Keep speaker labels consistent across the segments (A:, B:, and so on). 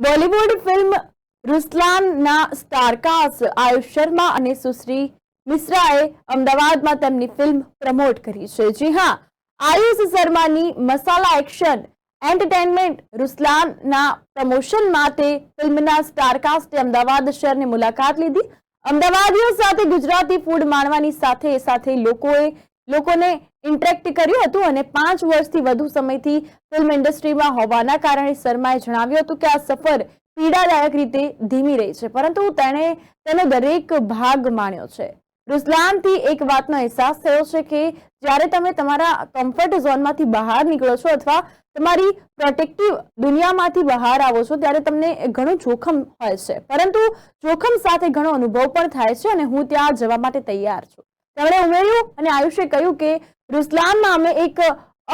A: Bollywood film રુસ્લાનના star cast Ayush Sharma અને સુશ્રી મિશ્રાએ અમદાવાદમાં તેમની ફિલ્મ પ્રમોટ કરી છે. જી હા, આયુષ શર્માની મસાલા એક્શન, એન્ટરટેનમેન્ટ રુસ્લાનના પ્રમોશન માટે ફિલ્મના સ્ટારકાસ્ટે અમદાવાદ શહેરની મુલાકાત લીધી. અમદાવાદીઓ સાથે ગુજરાતી ફૂડ માણવાની સાથે સાથે લોકોએ, લોકોને ઇન્ટરેક્ટ કર્યું હતું અને પાંચ વર્ષથી વધુ સમયથી ફિલ્મ ઇન્ડસ્ટ્રીમાં હોવાના કારણે શર્માએ જણાવ્યું હતું કે આ સફર પીડાદાયક રીતે ધીમી રહી છે, પરંતુ તેણે તેનો દરેક ભાગ માણ્યો છે. રુસલાનથી એક વાતનો અહેસાસ થયો છે કે જ્યારે તમે તમારા કમ્ફર્ટ ઝોનમાંથી બહાર નીકળો છો અથવા તમારી પ્રોટેક્ટિવ દુનિયામાંથી બહાર આવો છો, ત્યારે તમને ઘણું જોખમ હોય છે. પરંતુ જોખમ સાથે ઘણો અનુભવ પણ થાય છે અને હું ત્યાં જવા માટે તૈયાર છું. તેમણે ઉમેર્યું અને આયુષે કહ્યું કે રુસલાનમાં અમે એક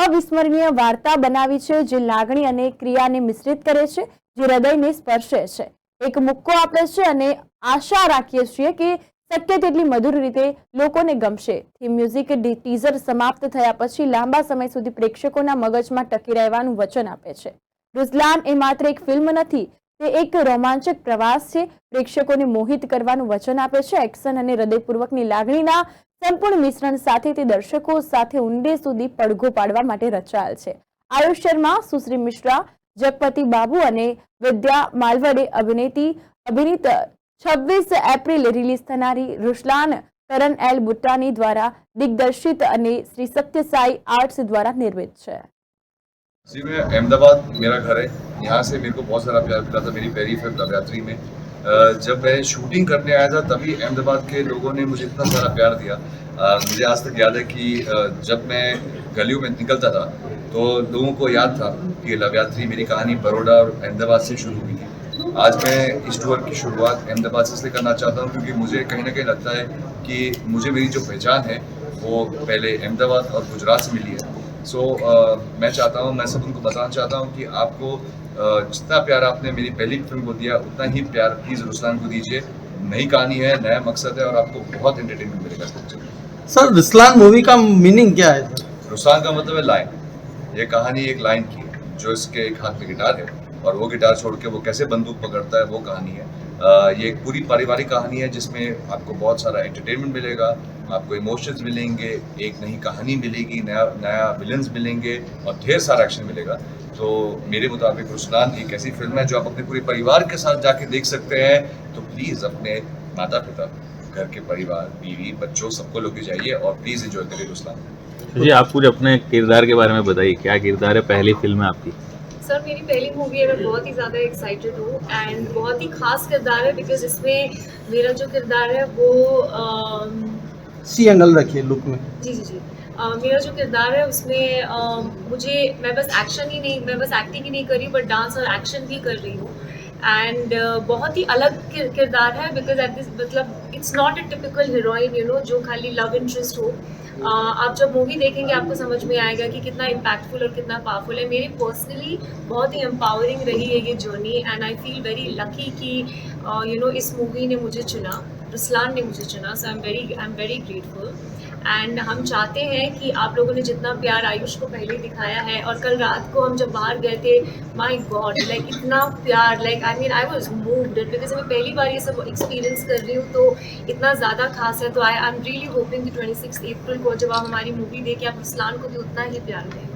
A: અવિસ્મરણીય વાર્તા બનાવી છે, જે લાગણી અને ક્રિયાને મિશ્રિત કરે છે, જે હૃદયને સ્પર્શે છે. એક મુક્કો આપે છે અને આશા રાખીએ છીએ કે શક્ય તેટલી મધુર રીતે લોકોને ગમશે. થીમ મ્યુઝિક ટીઝર સમાપ્ત થયા પછી લાંબા સમય સુધી પ્રેક્ષકોના મગજમાં ટકી રહેવાનું વચન આપે છે. રુઝલાન એ માત્ર એક ફિલ્મ નથી, તે એક રોમાંચક પ્રવાસ છે. પ્રેક્ષકોને મોહિત કરવાનું વચન આપે છે. એક્શન અને હૃદયપૂર્વકની લાગણીના સંપૂર્ણ મિશ્રણ સાથે તે દર્શકો સાથે ઊંડે સુધી પડઘો પાડવા માટે રચાયેલ છે આયુષ શર્મા સુશ્રી મિશ્રા જગપતિ બાબુ અને વિદ્યા માલવડે અભિનેતી અભિનીત છવ્વીસ એપ્રિલ રિલીઝ થનારી રૂશલાન કરણ એલ બુટ્ટાની દ્વારા દિગ્દર્શિત અને શ્રી સત્યસાઈ આર્ટ્સ દ્વારા નિર્મિત છે
B: जी मैं अहमदाबाद मेरा घर है यहाँ से मेरे को बहुत सारा प्यार मिला था मेरी पहली फिल्म नवरात्रि में अ, जब मैं शूटिंग करने आया था, तभी अहमदाबाद के लोगों ने मुझे इतना सारा प्यार दिया। मुझे आज तक याद है कि जब मैं गलियों में निकलता था तो लोगों को याद था कि लव यात्री मेरी कहानी बड़ोड़ा और अहमदाबाद से शुरू हुई थी। आज मैं इस टूर की शुरुआत अहमदाबाद से करना चाहता हूँ क्योंकि मुझे कहीं ना कहीं लगता है कि मुझे मेरी जो पहचान है, वो पहले अहमदाबाद और गुजरात से मिली है। सो मैं चाहता हूँ मैं सब उनको बताना चाहता हूँ कि आपको अ, जितना प्यार आपने मेरी पहली फ़िल्म को दिया उतना ही प्यार प्लीज़ रुस्तान को दीजिए। नई कहानी है नया मकसद है और आपको बहुत एंटरटेनमेंट मिलेगा इस पिक्चर
C: सर रिस्लान मूवी का मीनिंग क्या है?
B: रुस्लान का मतलब है लाइन ये कहानी एक लाइन की है जो इसके एक हाथ में गिटार है और वो गिटार छोड़ के वो कैसे बंदूक पकड़ता है वो कहानी है। ये एक पूरी पारिवारिक कहानी है जिसमें आपको बहुत सारा एंटरटेनमेंट मिलेगा, आपको इमोशंस मिलेंगे, एक नई कहानी मिलेगी, नया नया विलन्स मिलेंगे और ढेर सारा एक्शन मिलेगा। तो मेरे मुताबिक रुस्लान एक ऐसी फ़िल्म है जो आप अपने पूरे परिवार के साथ जाके देख सकते हैं। तो प्लीज़ अपने माता पिता घर के परिवार, बीवी, बच्चों सबको लेके जाइए और प्लीज़ एंजॉय करिए रुस्लान।
D: जी, आप पूरे अपने किरदार के बारे में बताइए, क्या किरदार है? पहली फ़िल्म है आपकी।
E: सर मेरी पहली मूवी है मैं बहुत ही ज़्यादा एक्साइटेड हूँ एंड बहुत ही खास किरदार है बिकॉज़ इसमें मेरा जो किरदार है वो
C: सी एंगल रखिए लुक में।
E: जी जी जी। Uh, मेरा जो किरदार है उसमें uh, मुझे मैं बस एक्शन ही नहीं मैं बस एक्टिंग ही नहीं कर रही हूँ बट डांस और एक्शन भी कर रही हूँ। एंड बहुत ही अलग किरदार है बिकॉज़ एट दिस मतलब it's not a typical heroine you know जो खाली लव इंटरेस्ट हो। Uh, आप जब मूवी देखेंगे आपको समझ में आएगा कि कितना इम्पैक्टफुल और कितना पावरफुल है। मेरी पर्सनली बहुत ही एम्पावरिंग रही है ये journey and I feel very lucky कि यू नो इस मूवी ने मुझे चुना। रुसलान ने मुझे चुना so I am very I am very grateful and हम चाहते हैं कि आप लोगों ने जितना प्यार आयुष को पहले दिखाया है और कल रात को हम जब बाहर गए थे माई गॉड लाइक इतना प्यार like I mean I was moved because मैं पहली बार ये सब एक्सपीरियंस कर रही हूँ तो इतना ज़्यादा खास है। तो I I am really hoping कि ट्वेंटी सिक्स अप्रैल को जब आप हमारी मूवी देखें आप रुसलान को भी उतना ही प्यार दें